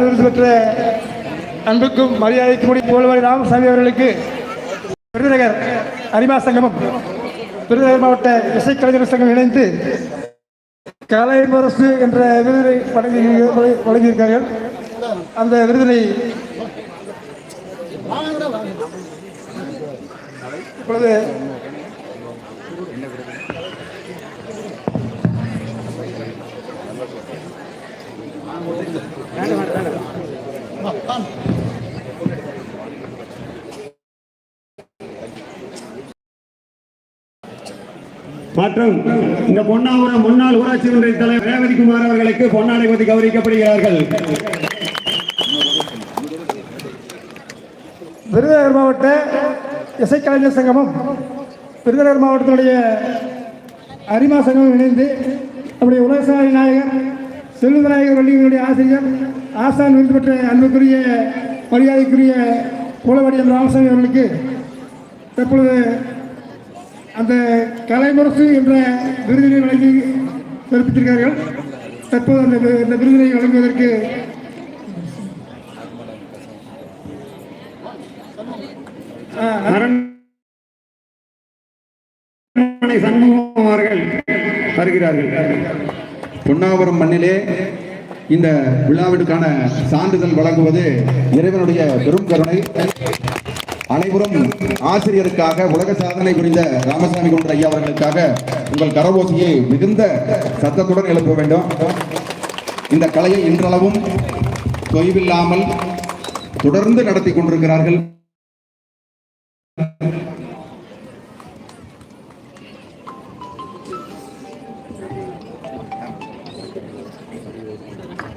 விருது பெற்ற அன்புக்கும் மரியாதைக்கும் உரிய புகழ்வாரி ராமசாமி அவர்களுக்கு விருதுநகர் அரிமா சங்கமம் விருதுநகர் மாவட்ட இசைக்கலைஞர் சங்கம் இணைந்து கலை அரசு என்ற விருதினை வழங்கி வழங்கியிருக்கார்கள் அந்த விருதினை இப்பொழுது மற்றும் இந்த பொன்னாபுரம் முன்னாள் ஊராட்சி ஒன்றிய தலைவர் ரேவதிகுமார் அவர்களுக்கு பொன்னாடை பற்றி கௌரவிக்கப்படுகிறார்கள். விருதுநகர் மாவட்ட இசைக்கலைஞர் சங்கமும் விருதுநகர் மாவட்டத்தினுடைய அரிமா சங்கமும் இணைந்து நம்முடைய உலகசாரி நாயகர் செல்வநாயகர் வள்ளியினுடைய ஆசிரியர் ஆசான் விருது பெற்ற அன்புக்குரிய மரியாதைக்குரிய என்ற ராமசாமி அவர்களுக்கு தற்பொழுது அந்த கலைமுரசு என்ற விருதினை வழங்கி சிறப்பித்திருக்கிறார்கள் தற்போது அந்த இந்த விருதினை வழங்குவதற்கு சண்முகம் அவர்கள் வருகிறார்கள். பொன்னாவரம் மண்ணிலே இந்த விழாவிற்கான சான்றிதழ் வழங்குவது இறைவனுடைய பெரும் கருணை. அனைவரும் ஆசிரியருக்காக உலக சாதனை புரிந்த ராமசாமி குன்ற ஐயா அவர்களுக்காக உங்கள் கரவோசையை மிகுந்த சத்தத்துடன் எழுப்ப வேண்டும். இந்த கலையை இன்றளவும் தொய்வில்லாமல் தொடர்ந்து நடத்தி கொண்டிருக்கிறார்கள்.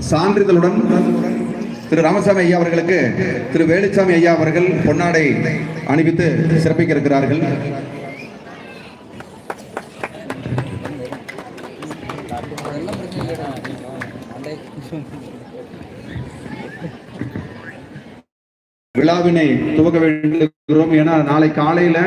சான்றிதழுடன் திரு ராமசாமி ஐயா அவர்களுக்கு திரு வேலுச்சாமி ஐயா அவர்கள் பொன்னாடை அணிவித்து சிறப்பிக்க இருக்கிறார்கள் விழாவினை துவக்க வேண்டியிருக்கிறோம் ஏன்னா நாளை காலையில